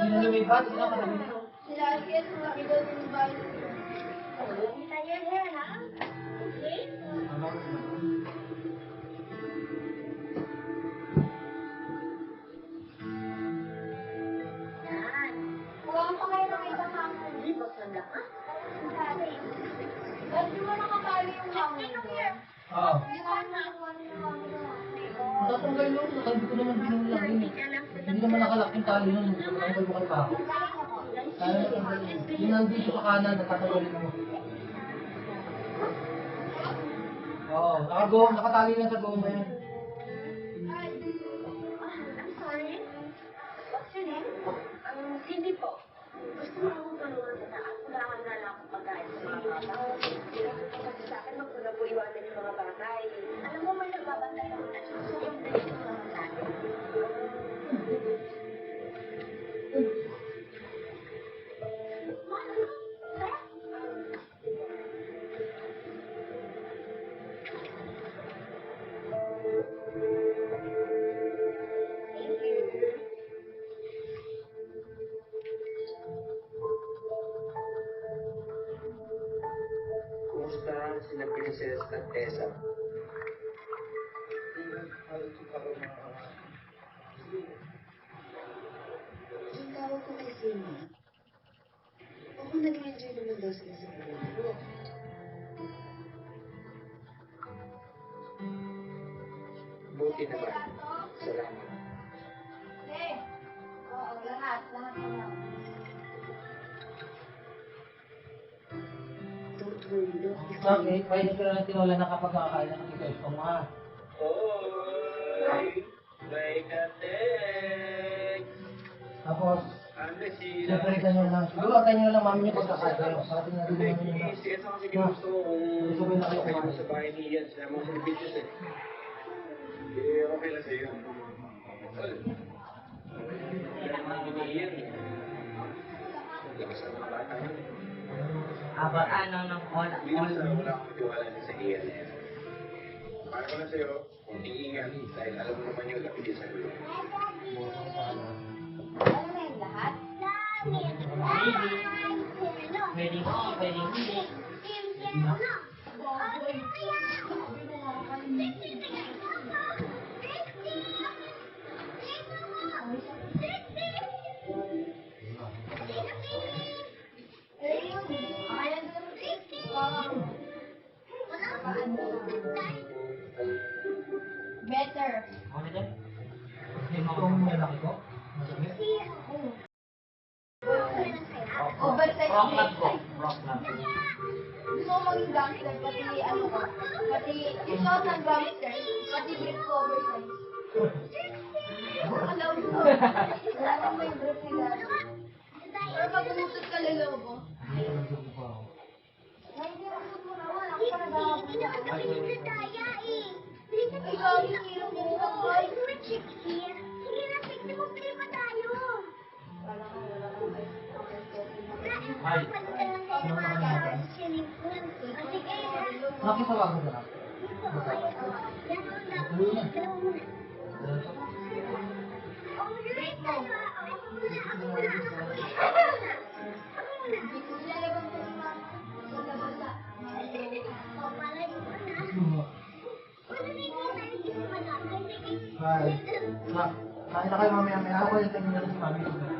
yung bahay. Kita niya yan, ha? Okay? Yan. Huwag pa kayo nakita kamo. Hindi, maganda ka. Dati. Dati di mo nakatali yung kamo doon. Oo. Ng. Tatanggal yun. Sabi ko naman binulang yun. eh. Hindi naman nakalak yung tali nun. Tatanggal ko kay Pako. Kaya natanggal yun. Yung nandito sa kanan, natatanggalin mo. Oo, nakago, nakatali lang sa goma yan. I'm sorry. What's your name? Um, Cindy po. Gusto mo akong tulungan na lang akong pagkain sa mga bata. Kasi sa akin, wag ko na po mga batay. Alam at Tessa? Yung tawag ko kay Cindy, ako nag-enjoy naman daw sila sa ko. Buti naman. Salamat. Hindi. Oo, lahat. Lahat na lang. Bakit? Pwede ka lang tinola na kapag nakakain ng ikaw ito mo ha. Hoy! May katek! Tapos, Ano si... siyempre ganyan lang. Siguro ang ganyan lang mami niyo pagkakain kayo. Para tingnan din namin yung Kasi ito kasi gusto ko kung Sabay na kayo okay mo kumain. sa bahay ni Ian. Sinama ko ng videos eh. Eh, okay lang sa'yo. Well, Wala naman ni Ian eh. Lakas ng mga bata yun. Aba, ano, ng all, Hindi all, naman sa wala akong tiwala din sa eh. Para ko lang sa'yo, kung iingat dahil alam mo naman yung lapit sa gulo. Ano na yung lahat? pwedeng oo, pwedeng hindi. Better. Ano din? Itong malaki ko. Masami. Oversize Rock na lang ko. Rock lang. Gusto ko maging gangster, pati ano ko, pati yung shot ng gangster, pati brief ko oversize. Alam mo, wala nang may brief ni gangster. Pero pag umutot ka Hindi ko ka. Bye. Na, kain na kayo mamaya. May ako yung tingin na sa mami.